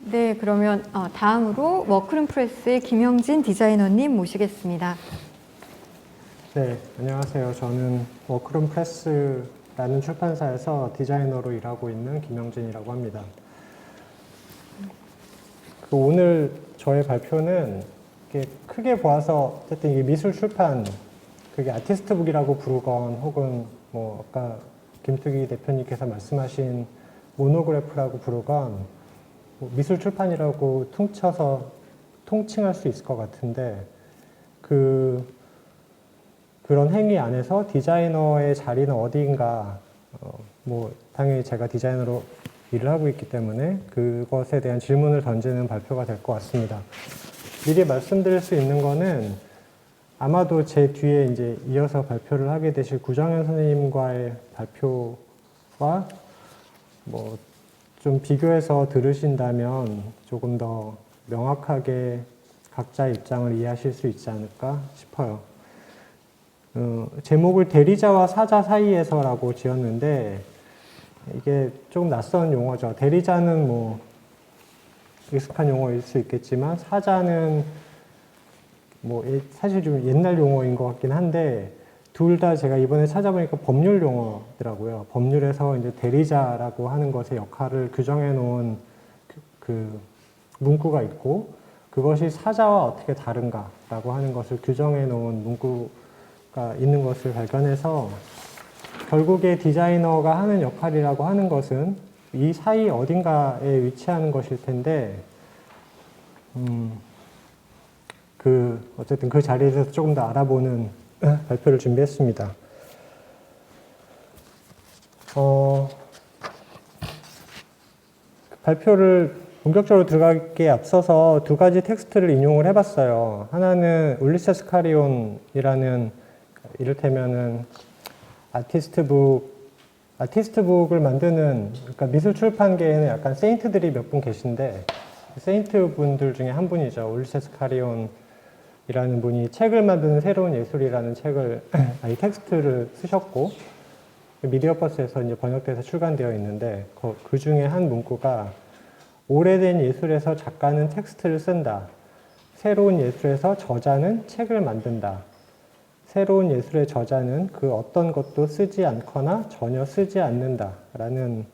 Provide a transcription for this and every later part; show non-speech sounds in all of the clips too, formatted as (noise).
네, 그러면 어, 다음으로 워크룸 프레스의 김영진 디자이너님 모시겠습니다. 네, 안녕하세요. 저는 워크룸 프레스라는 출판사에서 디자이너로 일하고 있는 김영진이라고 합니다. 그 오늘 저의 발표는 크게 보아서 어쨌든 이게 미술 출판 그게 아티스트북이라고 부르건 혹은 뭐 아까 김특희 대표님께서 말씀하신 모노그래프라고 부르건 뭐 미술 출판이라고 퉁쳐서 통칭할 수 있을 것 같은데 그 그런 행위 안에서 디자이너의 자리는 어디인가, 어, 뭐, 당연히 제가 디자이너로 일을 하고 있기 때문에 그것에 대한 질문을 던지는 발표가 될 것 같습니다. 미리 말씀드릴 수 있는 거는 아마도 제 뒤에 이제 이어서 발표를 하게 되실 구정현 선생님과의 발표와 뭐, 좀 비교해서 들으신다면 조금 더 명확하게 각자의 입장을 이해하실 수 있지 않을까 싶어요. 어, 제목을 대리자와 사자 사이에서라고 지었는데 이게 조금 낯선 용어죠. 대리자는 뭐 익숙한 용어일 수 있겠지만 사자는 뭐 예- 사실 좀 옛날 용어인 것 같긴 한데 둘 다 제가 이번에 찾아보니까 법률 용어더라고요. 법률에서 이제 대리자라고 하는 것의 역할을 규정해 놓은 그, 그 문구가 있고 그것이 사자와 어떻게 다른가라고 하는 것을 규정해 놓은 문구 가 있는 것을 발견해서 결국에 디자이너가 하는 역할이라고 하는 것은 이 사이 어딘가에 위치하는 것일 텐데, 음, 그, 어쨌든 그 자리에 대해서 조금 더 알아보는 발표를 준비했습니다. 어, 발표를 본격적으로 들어가기에 앞서서 두 가지 텍스트를 인용을 해봤어요. 하나는 울리세스 카리온이라는 이를테면은 아티스트북 아티스트북을 만드는 그러니까 미술 출판계에는 약간 세인트들이 몇 분 계신데 세인트 분들 중에 한 분이죠 울리세스 카리온 이라는 분이 책을 만드는 새로운 예술이라는 책을 (clears throat) 아니 텍스트를 쓰셨고 미디어버스에서 이제 번역돼서 출간되어 있는데 그, 그 중에 한 문구가 오래된 예술에서 작가는 텍스트를 쓴다. 새로운 예술에서 저자는 책을 만든다. 새로운 예술의 저자는 그 어떤 것도 쓰지 않거나 전혀 쓰지 않는다 라는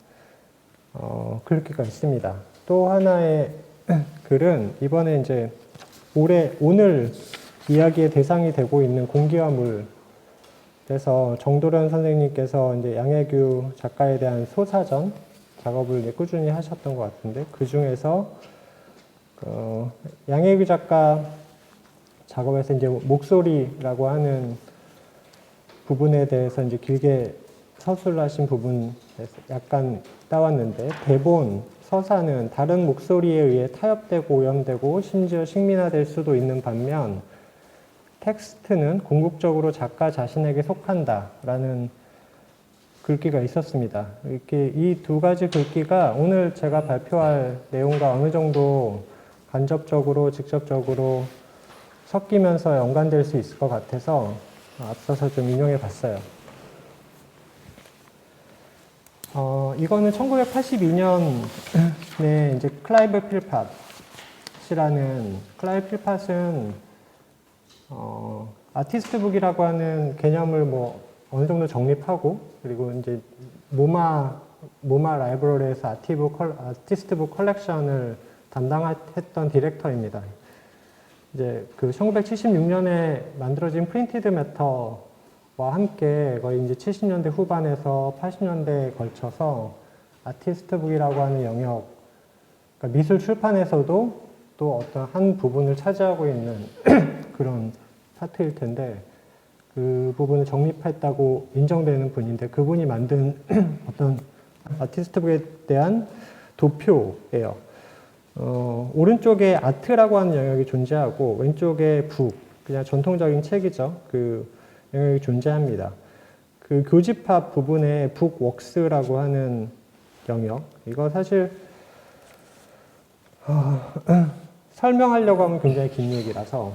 어, 글귀가 있습니다. 또 하나의 (clears throat) 글은 이번에 이제 올해 오늘 이야기의 대상이 되고 있는 공기와 물에서 정도련 선생님께서 이제 양혜규 작가에 대한 소사전 작업을 꾸준히 하셨던 것 같은데 그 중에서 어, 양혜규 작가 작업에서 이제 목소리라고 하는 부분에 대해서 이제 길게 서술하신 부분에서 약간 따왔는데 대본, 서사는 다른 목소리에 의해 타협되고 오염되고 심지어 식민화될 수도 있는 반면 텍스트는 궁극적으로 작가 자신에게 속한다라는 글귀가 있었습니다. 이렇게 이 두 가지 글귀가 오늘 제가 발표할 내용과 어느 정도 간접적으로 직접적으로 섞이면서 연관될 수 있을 것 같아서 앞서서 좀 인용해 봤어요. 어, 이거는 1982년에 이제 클라이브 필팟이라는 클라이브 필팟은 어, 아티스트북이라고 하는 개념을 뭐 어느 정도 정립하고 그리고 이제 모마 모마 라이브러리에서 아티브 컬, 아티스트북 컬렉션을 담당했던 디렉터입니다. 이제 그 1976년에 만들어진 프린티드 매터 와 함께 거의 이제 70년대 후반에서 80년대에 걸쳐서 아티스트북이라고 하는 영역, 그러니까 미술 출판에서도 또 어떤 한 부분을 차지하고 있는 (clears throat) 그런 파트일 텐데 그 부분을 정립했다고 인정되는 분인데 그분이 만든 (clears throat) 어떤 아티스트북에 대한 도표예요. 어, 오른쪽에 아트라고 하는 영역이 존재하고 왼쪽에 북, 그냥 전통적인 책이죠. 그 영역이 존재합니다. 그 교집합 부분에 북웍스라고 하는 영역, 이거 사실 어, (clears throat) 설명하려고 하면 굉장히 긴 얘기라서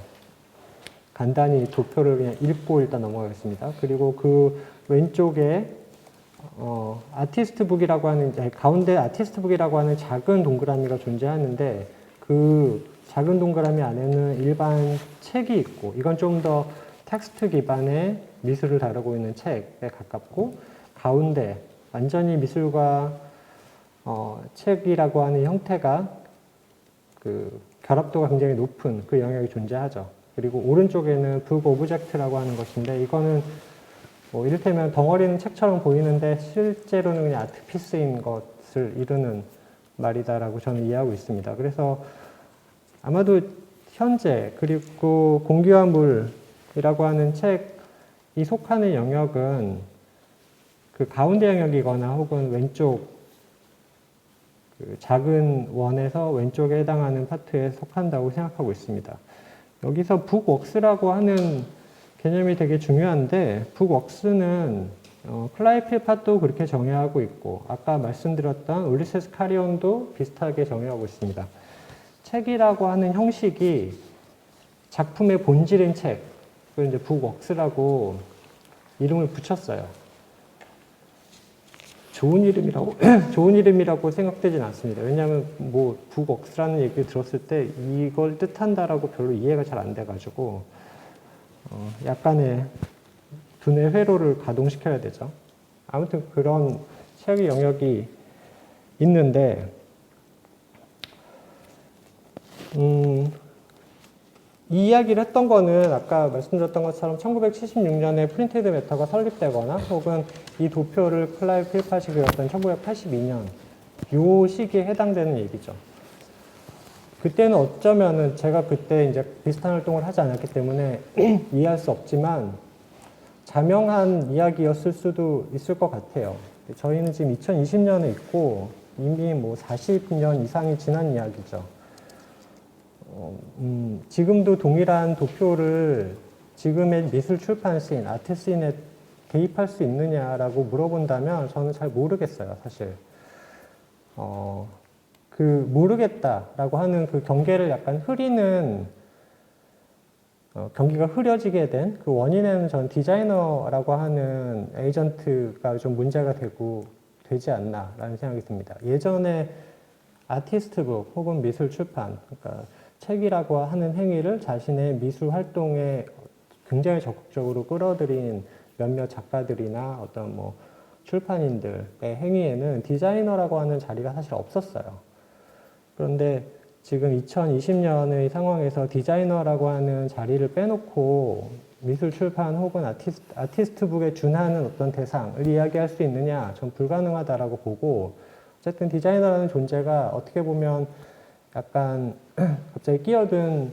간단히 도표를 그냥 읽고 일단 넘어가겠습니다. 그리고 그 왼쪽에 어, 아티스트 북이라고 하는 아니, 가운데 아티스트 북이라고 하는 작은 동그라미가 존재하는데 그 작은 동그라미 안에는 일반 책이 있고 이건 좀더 텍스트 기반의 미술을 다루고 있는 책에 가깝고 가운데 완전히 미술과 어, 책이라고 하는 형태가 그 결합도가 굉장히 높은 그 영역이 존재하죠. 그리고 오른쪽에는 북 오브젝트라고 하는 것인데 이거는 뭐 이를테면 덩어리는 책처럼 보이는데 실제로는 그냥 아트피스인 것을 이루는 말이다라고 저는 이해하고 있습니다. 그래서 아마도 현재 그리고 공기와 물 이라고 하는 책이 속하는 영역은 그 가운데 영역이거나 혹은 왼쪽 그 작은 원에서 왼쪽에 해당하는 파트에 속한다고 생각하고 있습니다. 여기서 북웍스라고 하는 개념이 되게 중요한데 북웍스는 어, 클라이 필 팟도 그렇게 정의하고 있고 아까 말씀드렸던 울리세스 카리온도 비슷하게 정의하고 있습니다. 책이라고 하는 형식이 작품의 본질인 책, 그걸 이제 북웍스라고 이름을 붙였어요. 좋은 이름이라고 (clears throat) 좋은 이름이라고 생각되진 않습니다. 왜냐하면 뭐 북억스라는 얘기를 들었을 때 이걸 뜻한다라고 별로 이해가 잘 안 돼가지고 어, 약간의 두뇌 회로를 가동시켜야 되죠. 아무튼 그런 책의 영역이 있는데 음, 이 이야기를 했던 거는 아까 말씀드렸던 것처럼 1976년에 프린테드 메터가 설립되거나 혹은 이 도표를 클라이 필팟이 그렸던 1982년 요 시기에 해당되는 얘기죠. 그때는 어쩌면은 제가 그때 이제 비슷한 활동을 하지 않았기 때문에 (clears throat) 이해할 수 없지만 자명한 이야기였을 수도 있을 것 같아요. 저희는 지금 2020년에 있고 이미 뭐 40년 이상이 지난 이야기죠. 어, 음, 지금도 동일한 도표를 지금의 미술 출판 씬, 아트 씬에 대입할 수 있느냐라고 물어본다면 저는 잘 모르겠어요, 사실. 어, 그 모르겠다라고 하는 그 경계를 약간 흐리는 어, 경기가 흐려지게 된 그 원인에는 전 디자이너라고 하는 에이전트가 좀 문제가 되고 되지 않나라는 생각이 듭니다. 예전에 아티스트북 혹은 미술 출판, 그러니까 책이라고 하는 행위를 자신의 미술 활동에 굉장히 적극적으로 끌어들인 몇몇 작가들이나 어떤 뭐 출판인들의 행위에는 디자이너라고 하는 자리가 사실 없었어요. 그런데 지금 2020년의 상황에서 디자이너라고 하는 자리를 빼놓고 미술 출판 혹은 아티스트, 아티스트북에 준하는 어떤 대상을 이야기할 수 있느냐, 전 불가능하다라고 보고, 어쨌든 디자이너라는 존재가 어떻게 보면 약간 (clears throat) 갑자기 끼어든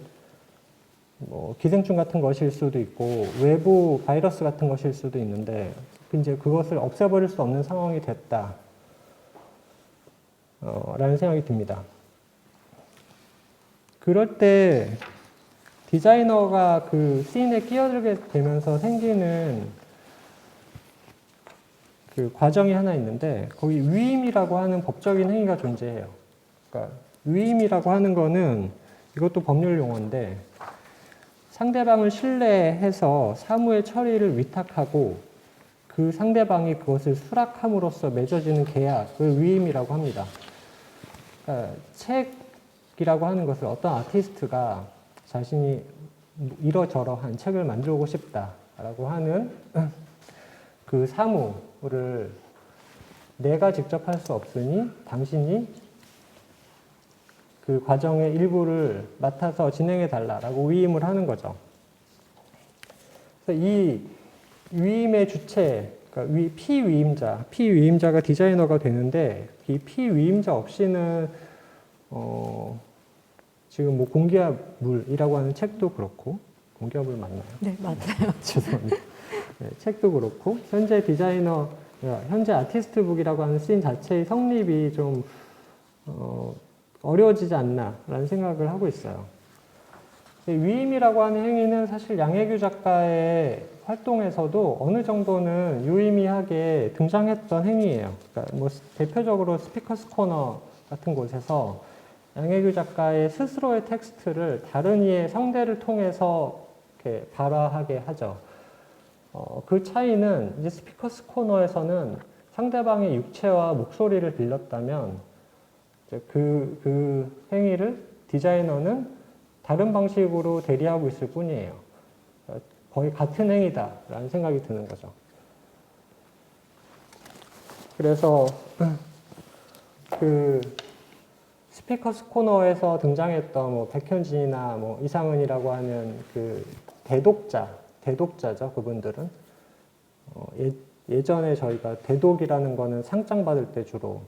뭐 기생충 같은 것일 수도 있고 외부 바이러스 같은 것일 수도 있는데 이제 그것을 없애버릴 수 없는 상황이 됐다. 어, 라는 생각이 듭니다. 그럴 때 디자이너가 그 씬에 끼어들게 되면서 생기는 그 과정이 하나 있는데 거기 위임이라고 하는 법적인 행위가 존재해요. 그러니까 위임이라고 하는 거는 이것도 법률 용어인데 상대방을 신뢰해서 사무의 처리를 위탁하고 그 상대방이 그것을 수락함으로써 맺어지는 계약을 위임이라고 합니다. 그러니까 책이라고 하는 것을 어떤 아티스트가 자신이 이러저러한 책을 만들고 싶다라고 하는 그 사무를 내가 직접 할 수 없으니 당신이 그 과정의 일부를 맡아서 진행해 달라라고 위임을 하는 거죠. 그래서 이 위임의 주체, 그러니까 위, 피위임자, 피위임자가 디자이너가 되는데 이 피위임자 없이는 어, 지금 뭐 공기와 물이라고 하는 책도 그렇고 공기와 물 맞나요? 네, 맞아요. (laughs) 죄송합니다. 네, 책도 그렇고 현재 디자이너, 현재 아티스트북이라고 하는 씬 자체의 성립이 좀 어, 어려워지지 않나라는 생각을 하고 있어요. 위임이라고 하는 행위는 사실 양혜규 작가의 활동에서도 어느 정도는 유의미하게 등장했던 행위예요. 그러니까 뭐 대표적으로 스피커스 코너 같은 곳에서 양혜규 작가의 스스로의 텍스트를 다른 이의 성대를 통해서 이렇게 발화하게 하죠. 어, 그 차이는 이제 스피커스 코너에서는 상대방의 육체와 목소리를 빌렸다면 그, 그 행위를 디자이너는 다른 방식으로 대리하고 있을 뿐이에요. 거의 같은 행위다라는 생각이 드는 거죠. 그래서 (clears throat) 그 스피커스 코너에서 등장했던 뭐 백현진이나 뭐 이상은이라고 하는 그 대독자, 대독자죠 그분들은 어, 예, 예전에 저희가 대독이라는 거는 상장 받을 때 주로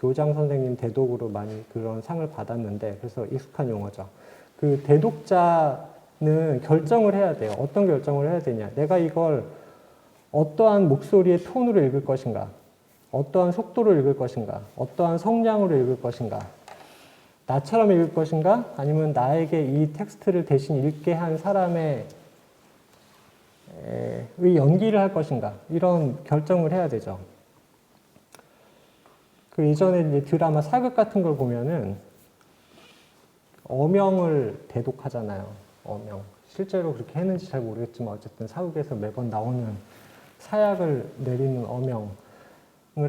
교장 선생님 대독으로 많이 그런 상을 받았는데 그래서 익숙한 용어죠. 그 대독자는 결정을 해야 돼요. 어떤 결정을 해야 되냐? 내가 이걸 어떠한 목소리의 톤으로 읽을 것인가? 어떠한 속도로 읽을 것인가? 어떠한 성량으로 읽을 것인가? 나처럼 읽을 것인가? 아니면 나에게 이 텍스트를 대신 읽게 한 사람의 에, 의 연기를 할 것인가? 이런 결정을 해야 되죠. 그 예전에 이제 드라마 사극 같은 걸 보면은 어명을 대독하잖아요. 어명. 실제로 그렇게 했는지 잘 모르겠지만 어쨌든 사극에서 매번 나오는 사약을 내리는 어명을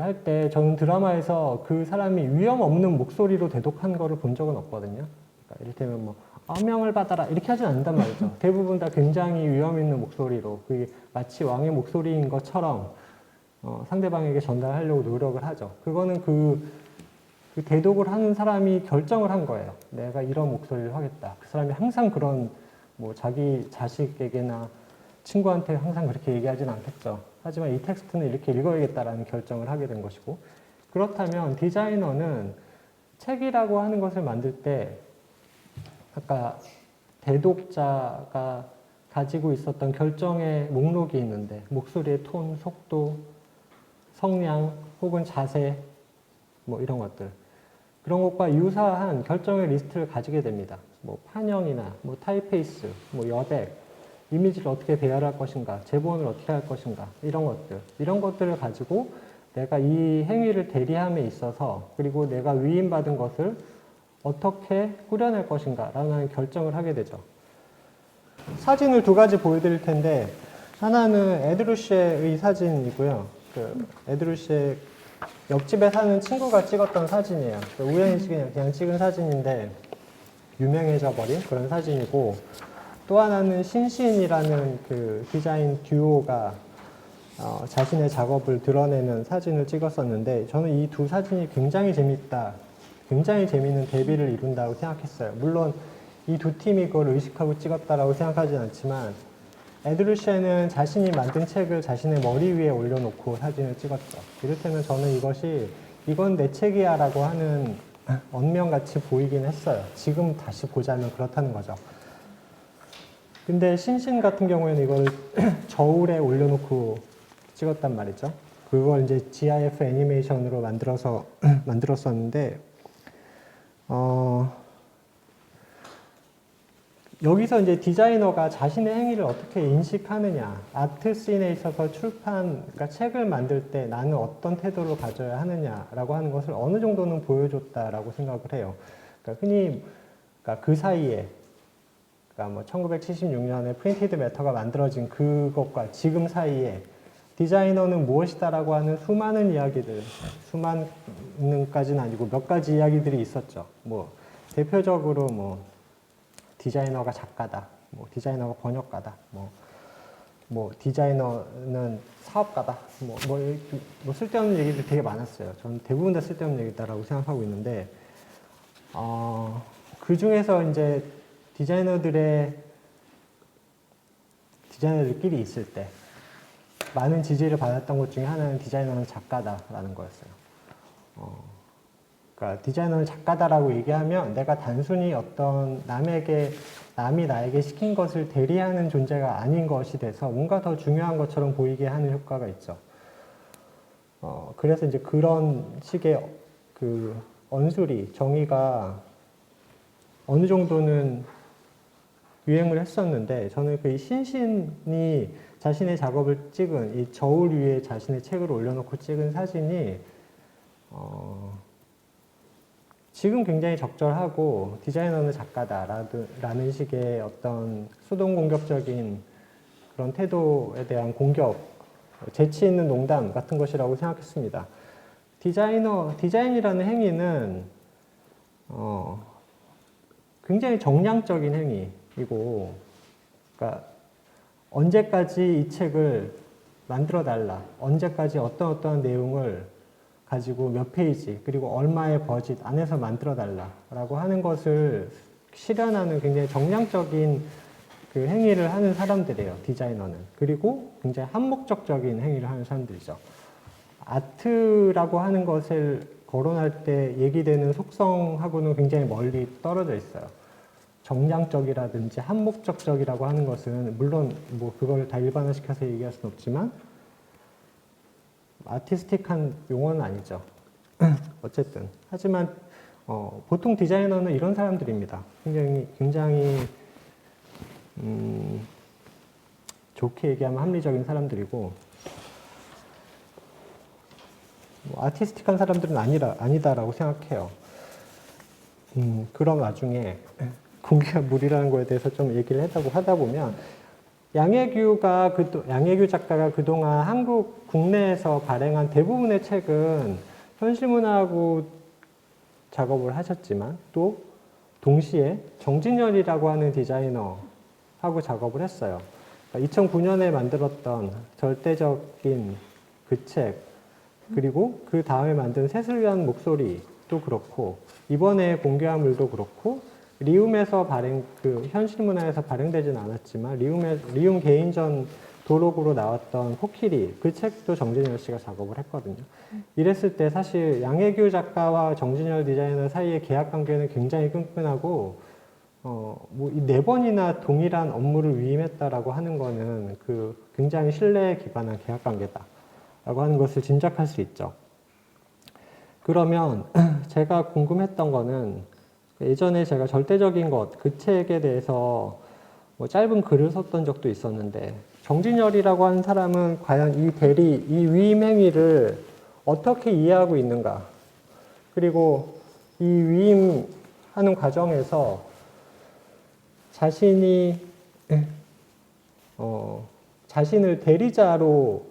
할 때 저는 드라마에서 그 사람이 위험 없는 목소리로 대독한 거를 본 적은 없거든요. 그러니까 이를테면 뭐 어명을 받아라 이렇게 하진 않는단 말이죠. 대부분 다 굉장히 위험 있는 목소리로 그게 마치 왕의 목소리인 것처럼 어, 상대방에게 전달하려고 노력을 하죠. 그거는 그, 그 대독을 하는 사람이 결정을 한 거예요. 내가 이런 목소리를 하겠다. 그 사람이 항상 그런 뭐 자기 자식에게나 친구한테 항상 그렇게 얘기하진 않겠죠. 하지만 이 텍스트는 이렇게 읽어야겠다라는 결정을 하게 된 것이고 그렇다면 디자이너는 책이라고 하는 것을 만들 때 아까 대독자가 가지고 있었던 결정의 목록이 있는데 목소리의 톤, 속도, 성량 혹은 자세 뭐 이런 것들 그런 것과 유사한 결정의 리스트를 가지게 됩니다. 뭐 판형이나 뭐 타이페이스, 뭐 여백, 이미지를 어떻게 배열할 것인가, 제본을 어떻게 할 것인가 이런 것들 이런 것들을 가지고 내가 이 행위를 대리함에 있어서 그리고 내가 위임받은 것을 어떻게 꾸려낼 것인가라는 결정을 하게 되죠. 사진을 두 가지 보여드릴 텐데 하나는 에드루시의 사진이고요. 그 에드루시의 옆집에 사는 친구가 찍었던 사진이에요. 그 우연히 그냥, 그냥 찍은 사진인데 유명해져 버린 그런 사진이고 또 하나는 신신이라는 그 디자인 듀오가 어, 자신의 작업을 드러내는 사진을 찍었었는데 저는 이 두 사진이 굉장히 재밌다, 굉장히 재밌는 대비를 이룬다고 생각했어요. 물론 이 두 팀이 그걸 의식하고 찍었다라고 생각하진 않지만 에드루시에는 자신이 만든 책을 자신의 머리 위에 올려놓고 사진을 찍었죠. 이를테면 저는 이것이 이건 내 책이야 라고 하는 언명같이 보이긴 했어요. 지금 다시 보자면 그렇다는 거죠. 근데 신신 같은 경우에는 이걸 (clears throat) 저울에 올려놓고 찍었단 말이죠. 그걸 이제 GIF 애니메이션으로 만들어서 (clears throat) 만들었었는데 어, 여기서 이제 디자이너가 자신의 행위를 어떻게 인식하느냐, 아트 씬에 있어서 출판, 그러니까 책을 만들 때 나는 어떤 태도를 가져야 하느냐라고 하는 것을 어느 정도는 보여줬다라고 생각을 해요. 그러니까 흔히 그러니까 그 사이에, 그러니까 뭐 1976년에 프린티드 매터가 만들어진 그것과 지금 사이에 디자이너는 무엇이다라고 하는 수많은 이야기들, 수많은까지는 아니고 몇 가지 이야기들이 있었죠. 뭐 대표적으로 뭐 디자이너가 작가다, 뭐 디자이너가 번역가다, 뭐, 뭐 디자이너는 사업가다, 뭐, 뭐, 뭐 쓸데없는 얘기들 되게 많았어요. 저는 대부분 다 쓸데없는 얘기다라고 생각하고 있는데, 어, 그 중에서 이제 디자이너들의 디자이너들끼리 있을 때 많은 지지를 받았던 것 중에 하나는 디자이너는 작가다라는 거였어요. 어, 그러니까 디자이너는 작가다라고 얘기하면 내가 단순히 어떤 남에게 남이 나에게 시킨 것을 대리하는 존재가 아닌 것이 돼서 뭔가 더 중요한 것처럼 보이게 하는 효과가 있죠. 어, 그래서 이제 그런 식의 그 언술이 정의가 어느 정도는 유행을 했었는데 저는 그 신신이 자신의 작업을 찍은 이 저울 위에 자신의 책을 올려놓고 찍은 사진이 어, 지금 굉장히 적절하고 디자이너는 작가다라는 식의 어떤 수동 공격적인 그런 태도에 대한 공격을 재치 있는 농담 같은 것이라고 생각했습니다. 디자이너, 디자인이라는 행위는 어, 굉장히 정량적인 행위이고, 그러니까 언제까지 이 책을 만들어 달라, 언제까지 어떤 어떤 내용을 가지고 몇 페이지, 그리고 얼마의 버짓 안에서 만들어 달라라고 하는 것을 실현하는 굉장히 정량적인 그 행위를 하는 사람들이에요, 디자이너는. 그리고 굉장히 한목적적인 행위를 하는 사람들이죠. 아트라고 하는 것을 거론할 때 얘기되는 속성하고는 굉장히 멀리 떨어져 있어요. 정량적이라든지 한목적적이라고 하는 것은 물론 뭐 그걸 다 일반화시켜서 얘기할 수는 없지만 아티스틱한 용어는 아니죠. 어쨌든 하지만 어, 보통 디자이너는 이런 사람들입니다. 굉장히 굉장히 음, 좋게 얘기하면 합리적인 사람들이고 뭐 아티스틱한 사람들은 아니라 아니다라고 생각해요. 음, 그런 와중에 공기가 물이라는 거에 대해서 좀 얘기를 하다고 하다 보면 양혜규가 그 양혜규 작가가 그동안 한국 국내에서 발행한 대부분의 책은 현실문화하고 작업을 하셨지만 또 동시에 정진열이라고 하는 디자이너하고 작업을 했어요. 2009년에 만들었던 절대적인 그 책, 그리고 그 다음에 만든 새슬 위한 목소리도 그렇고, 이번에 공개한 물도 그렇고, 리움에서 발행, 그 현실 문화에서 발행되진 않았지만, 리움에, 리움 개인전 도록으로 나왔던 코끼리, 그 책도 정진열 씨가 작업을 했거든요. 이랬을 때 사실 양혜규 작가와 정진열 디자이너 사이의 계약 관계는 굉장히 끈끈하고, 어, 뭐, 이네 번이나 동일한 업무를 위임했다라고 하는 거는 그 굉장히 신뢰에 기반한 계약 관계다라고 하는 것을 짐작할 수 있죠. 그러면 (clears throat) 제가 궁금했던 거는 예전에 제가 절대적인 것, 그 책에 대해서 뭐 짧은 글을 썼던 적도 있었는데 정진열이라고 하는 사람은 과연 이 대리, 이 위임 행위를 어떻게 이해하고 있는가? 그리고 이 위임하는 과정에서 자신이 어, 자신을 대리자로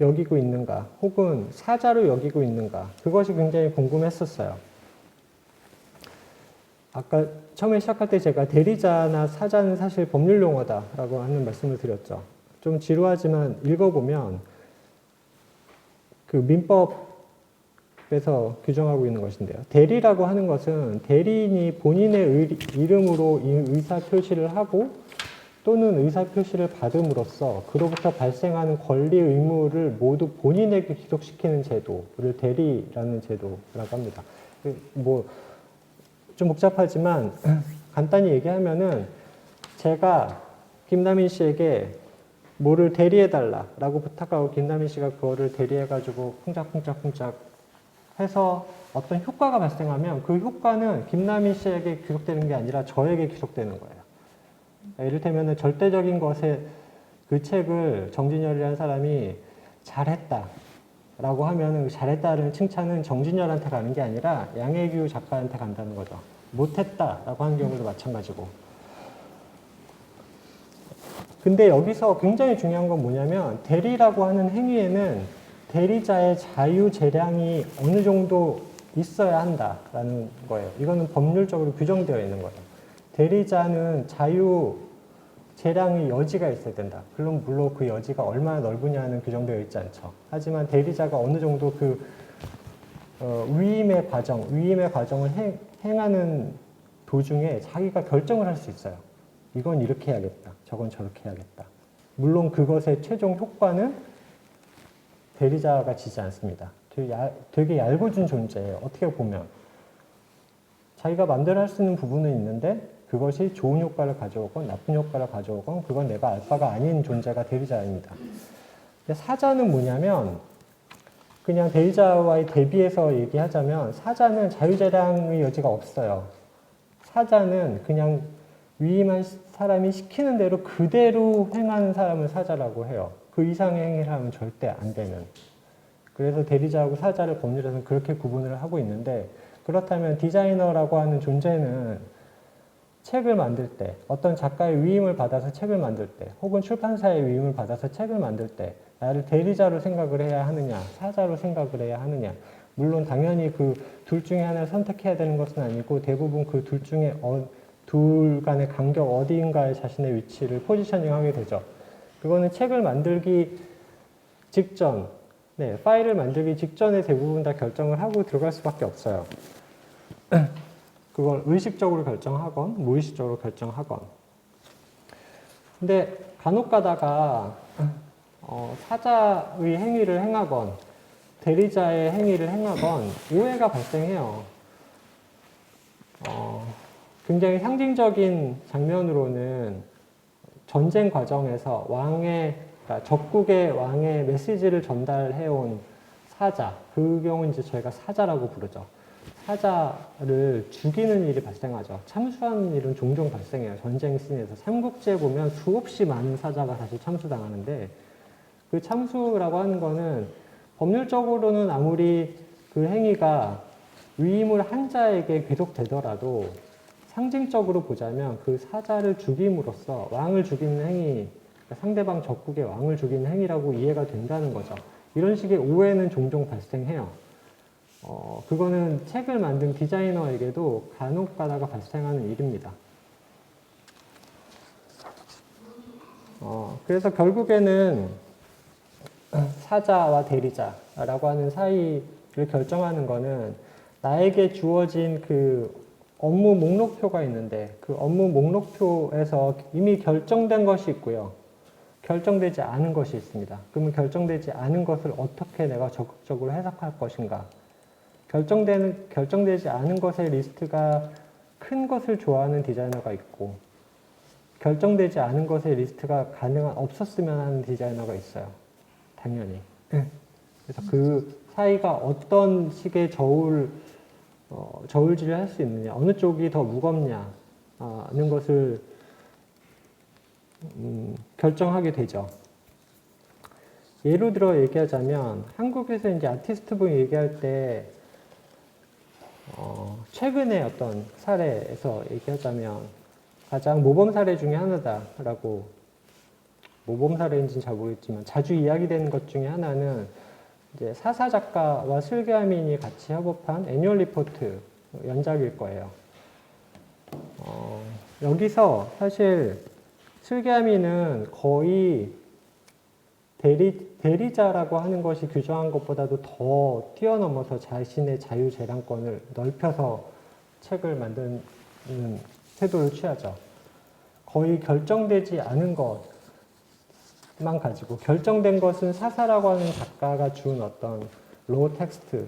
여기고 있는가, 혹은 사자로 여기고 있는가, 그것이 굉장히 궁금했었어요. 아까 처음에 시작할 때 제가 대리자나 사자는 사실 법률 용어다라고 하는 말씀을 드렸죠. 좀 지루하지만 읽어보면 그 민법에서 규정하고 있는 것인데요. 대리라고 하는 것은 대리인이 본인의 의, 이름으로 이 의사 표시를 하고 또는 의사 표시를 받음으로써 그로부터 발생하는 권리 의무를 모두 본인에게 기록시키는 제도를 대리라는 제도라고 합니다. 뭐 좀 복잡하지만 간단히 얘기하면은 제가 김남인 씨에게 뭐를 대리해 달라라고 부탁하고 김남인 씨가 그거를 대리해 가지고 쿵짝쿵짝쿵짝 해서 어떤 효과가 발생하면 그 효과는 김남인 씨에게 기록되는 게 아니라 저에게 기록되는 거예요. 이를테면 절대적인 것에 그 책을 정진열이라는 사람이 잘했다. 라고 하면 잘했다는 칭찬은 정진열한테 가는 게 아니라 양혜규 작가한테 간다는 거죠. 못했다 라고 하는 경우도 마찬가지고. 근데 여기서 굉장히 중요한 건 뭐냐면 대리라고 하는 행위에는 대리자의 자유 재량이 어느 정도 있어야 한다라는 거예요. 이거는 법률적으로 규정되어 있는 거예요. 대리자는 자유 재량의 여지가 있어야 된다. 물론 물론 그 여지가 얼마나 넓으냐는 규정되어 있지 않죠. 하지만 대리자가 어느 정도 그 어, 위임의 과정, 위임의 과정을 행, 행하는 도중에 자기가 결정을 할 수 있어요. 이건 이렇게 해야겠다. 저건 저렇게 해야겠다. 물론 그것의 최종 효과는 대리자가 지지 않습니다. 되게, 얇, 되게 얇아진 존재예요. 어떻게 보면. 자기가 마음대로 할수 있는 부분은 있는데 그것이 좋은 효과를 가져오건 나쁜 효과를 가져오건 그건 내가 알바가 아닌 존재가 대리자입니다. 사자는 뭐냐면 그냥 대리자와의 대비해서 얘기하자면 사자는 자유재량의 여지가 없어요. 사자는 그냥 위임한 사람이 시키는 대로 그대로 행하는 사람을 사자라고 해요. 그 이상의 행위를 하면 절대 안 되는. 그래서 대리자하고 사자를 법률에서는 그렇게 구분을 하고 있는데 그렇다면 디자이너라고 하는 존재는 책을 만들 때, 어떤 작가의 위임을 받아서 책을 만들 때, 혹은 출판사의 위임을 받아서 책을 만들 때, 나를 대리자로 생각을 해야 하느냐, 사자로 생각을 해야 하느냐. 물론 당연히 그 둘 중에 하나를 선택해야 되는 것은 아니고 대부분 그 둘 중에 어, 둘 간의 간격 어디인가에 자신의 위치를 포지셔닝 하게 되죠. 그거는 책을 만들기 직전, 네, 파일을 만들기 직전에 대부분 다 결정을 하고 들어갈 수밖에 없어요. (clears throat) 그걸 의식적으로 결정하건 무의식적으로 결정하건. 근데 간혹 가다가 어, 사자의 행위를 행하건 대리자의 행위를 행하건 오해가 발생해요. 어, 굉장히 상징적인 장면으로는 전쟁 과정에서 왕의 그러니까 적국의 왕의 메시지를 전달해온 사자 그 경우는 이제 저희가 사자라고 부르죠. 사자를 죽이는 일이 발생하죠. 참수하는 일은 종종 발생해요. 전쟁 씬에서 삼국지에 보면 수없이 많은 사자가 사실 참수당하는데 그 참수라고 하는 거는 법률적으로는 아무리 그 행위가 위임을 한 자에게 계속되더라도 상징적으로 보자면 그 사자를 죽임으로써 왕을 죽이는 행위, 그러니까 상대방 적국의 왕을 죽이는 행위라고 이해가 된다는 거죠. 이런 식의 오해는 종종 발생해요. 어, 그거는 책을 만든 디자이너에게도 간혹 가다가 발생하는 일입니다. 어, 그래서 결국에는 사자와 대리자라고 하는 사이를 결정하는 거는 나에게 주어진 그 업무 목록표가 있는데 그 업무 목록표에서 이미 결정된 것이 있고요. 결정되지 않은 것이 있습니다. 그러면 결정되지 않은 것을 어떻게 내가 적극적으로 해석할 것인가? 결정되는, 결정되지 않은 것의 리스트가 큰 것을 좋아하는 디자이너가 있고, 결정되지 않은 것의 리스트가 가능한, 없었으면 하는 디자이너가 있어요. 당연히. 그래서 그 사이가 어떤 식의 저울, 어, 저울질을 할 수 있느냐, 어느 쪽이 더 무겁냐, 아, 하는 것을 음, 결정하게 되죠. 예로 들어 얘기하자면 한국에서 이제 아티스트 분 얘기할 때 어, 최근에 어떤 사례에서 얘기하자면 가장 모범 사례 중에 하나다라고 모범 사례인지는 잘 모르겠지만 자주 이야기되는 것 중에 하나는 이제 사사 작가와 슬기아민이 같이 협업한 애니얼 리포트 연작일 거예요. 어, 여기서 사실 슬기아민은 거의 대리, 대리자라고 하는 것이 규정한 것보다도 더 뛰어넘어서 자신의 자유재량권을 넓혀서 책을 만드는 태도를 취하죠. 거의 결정되지 않은 것만 가지고 결정된 것은 사사라고 하는 작가가 준 어떤 로우 텍스트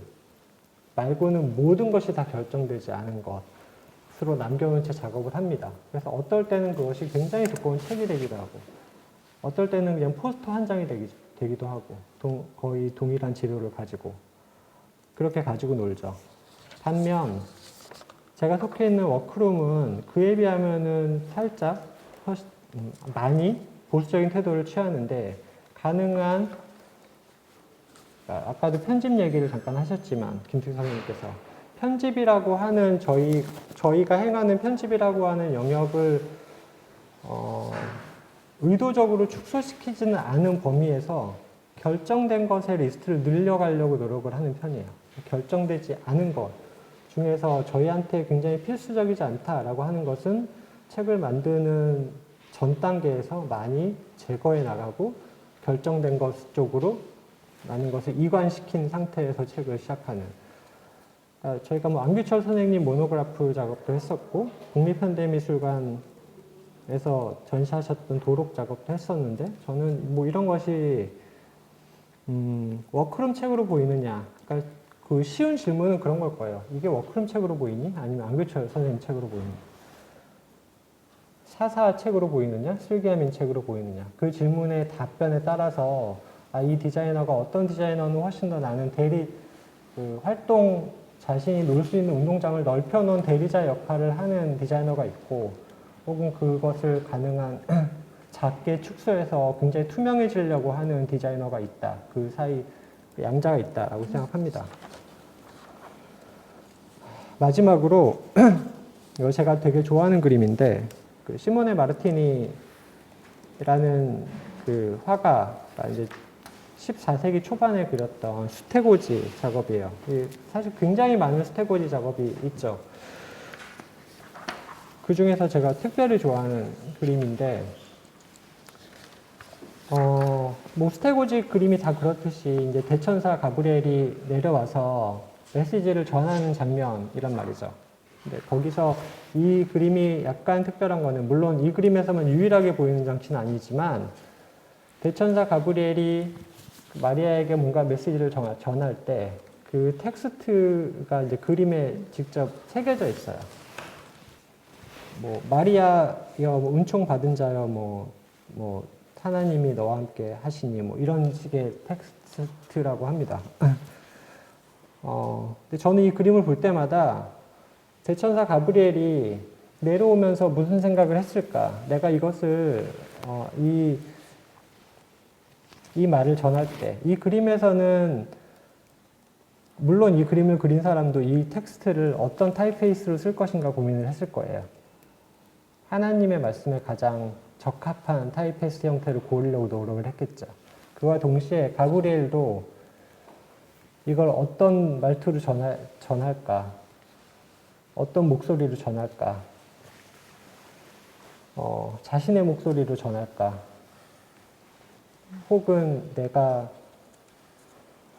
말고는 모든 것이 다 결정되지 않은 것으로 남겨놓은 채 작업을 합니다. 그래서 어떨 때는 그것이 굉장히 두꺼운 책이 되기도 하고 어떨 때는 그냥 포스터 한 장이 되기, 되기도 하고 동- 거의 동일한 재료를 가지고 그렇게 가지고 놀죠. 반면 제가 속해 있는 워크룸은 그에 비하면은 살짝 훨씬, 음, 많이 보수적인 태도를 취하는데 가능한 아, 아까도 편집 얘기를 잠깐 하셨지만 김필 선생님께서 편집이라고 하는 저희 저희가 행하는 편집이라고 하는 영역을 어, 의도적으로 축소시키지는 않은 범위에서 결정된 것의 리스트를 늘려가려고 노력을 하는 편이에요. 결정되지 않은 것 중에서 저희한테 굉장히 필수적이지 않다라고 하는 것은 책을 만드는 전 단계에서 많이 제거해 나가고 결정된 것 쪽으로 많은 것을 이관시킨 상태에서 책을 시작하는. 아, 저희가 뭐 안규철 선생님 모노그래프 작업도 했었고 국립현대미술관 에서 전시하셨던 도록 작업도 했었는데 저는 뭐 이런 것이 음, 워크룸 책으로 보이느냐. 그러니까 그 쉬운 질문은 그런 걸 거예요. 이게 워크룸 책으로 보이니? 아니면 안규철 선생님 책으로 보이니? 사사 책으로 보이느냐? 슬기아민 책으로 보이느냐? 그 질문의 답변에 따라서 아, 이 디자이너가 어떤 디자이너는 훨씬 더 나는 대리 그 활동 자신이 놀 수 있는 운동장을 넓혀놓은 대리자 역할을 하는 디자이너가 있고 혹은 그것을 가능한 (clears throat) 작게 축소해서 굉장히 투명해지려고 하는 디자이너가 있다. 그 사이 그 양자가 있다라고 생각합니다. 마지막으로 (clears throat) 이거 제가 되게 좋아하는 그림인데 그 시모네 마르티니라는 그 화가가 이제 14세기 초반에 그렸던 수태고지 작업이에요. 이 사실 굉장히 많은 수태고지 작업이 있죠. 그 중에서 제가 특별히 좋아하는 그림인데, 어, 뭐 스테고지 그림이 다 그렇듯이 이제 대천사 가브리엘이 내려와서 메시지를 전하는 장면이란 말이죠. 근데 거기서 이 그림이 약간 특별한 거는 물론 이 그림에서만 유일하게 보이는 장치는 아니지만 대천사 가브리엘이 마리아에게 뭔가 메시지를 전- 전할 때 그 텍스트가 이제 그림에 직접 새겨져 있어요. 뭐 마리아여 뭐 은총 받은 자여 뭐, 뭐 하나님이 너와 함께 하시니 뭐 이런 식의 텍스트라고 합니다. (laughs) 어, 근데 저는 이 그림을 볼 때마다 대천사 가브리엘이 내려오면서 무슨 생각을 했을까? 내가 이것을 어, 이, 이 말을 전할 때, 이 그림에서는 물론 이 그림을 그린 사람도 이 텍스트를 어떤 타이페이스로 쓸 것인가 고민을 했을 거예요. 하나님의 말씀에 가장 적합한 타이페이스 형태를 고르려고 노력을 했겠죠. 그와 동시에 가브리엘도 이걸 어떤 말투로 전할, 전할까? 어떤 목소리로 전할까? 어, 자신의 목소리로 전할까? 혹은 내가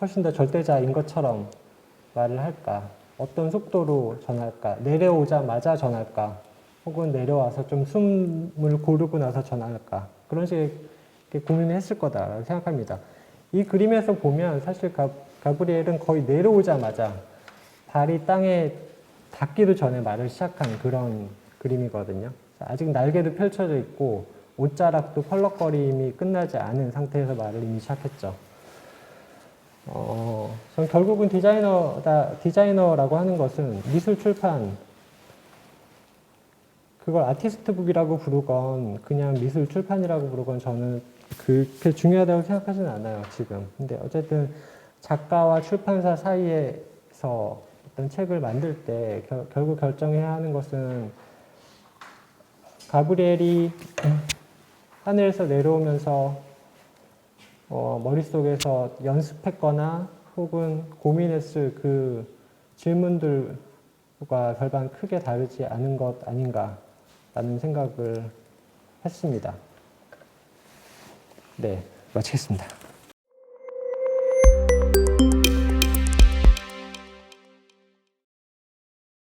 훨씬 더 절대자인 것처럼 말을 할까? 어떤 속도로 전할까? 내려오자마자 전할까? 혹은 내려와서 좀 숨을 고르고 나서 전할까? 그런 식의 고민을 했을 거다라고 생각합니다. 이 그림에서 보면 사실 가, 가브리엘은 거의 내려오자마자 발이 땅에 닿기도 전에 말을 시작한 그런 그림이거든요. 아직 날개도 펼쳐져 있고 옷자락도 펄럭거림이 끝나지 않은 상태에서 말을 이미 시작했죠. 어, 전 결국은 디자이너다, 디자이너라고 하는 것은 미술 출판, 그걸 아티스트북이라고 부르건 그냥 미술 출판이라고 부르건 저는 그렇게 중요하다고 생각하지는 않아요, 지금. 근데 어쨌든 작가와 출판사 사이에서 어떤 책을 만들 때 결, 결국 결정해야 하는 것은 가브리엘이 하늘에서 내려오면서 어, 머릿속에서 연습했거나 혹은 고민했을 그 질문들과 별반 크게 다르지 않은 것 아닌가 라는 생각을 했습니다. 네, 마치겠습니다.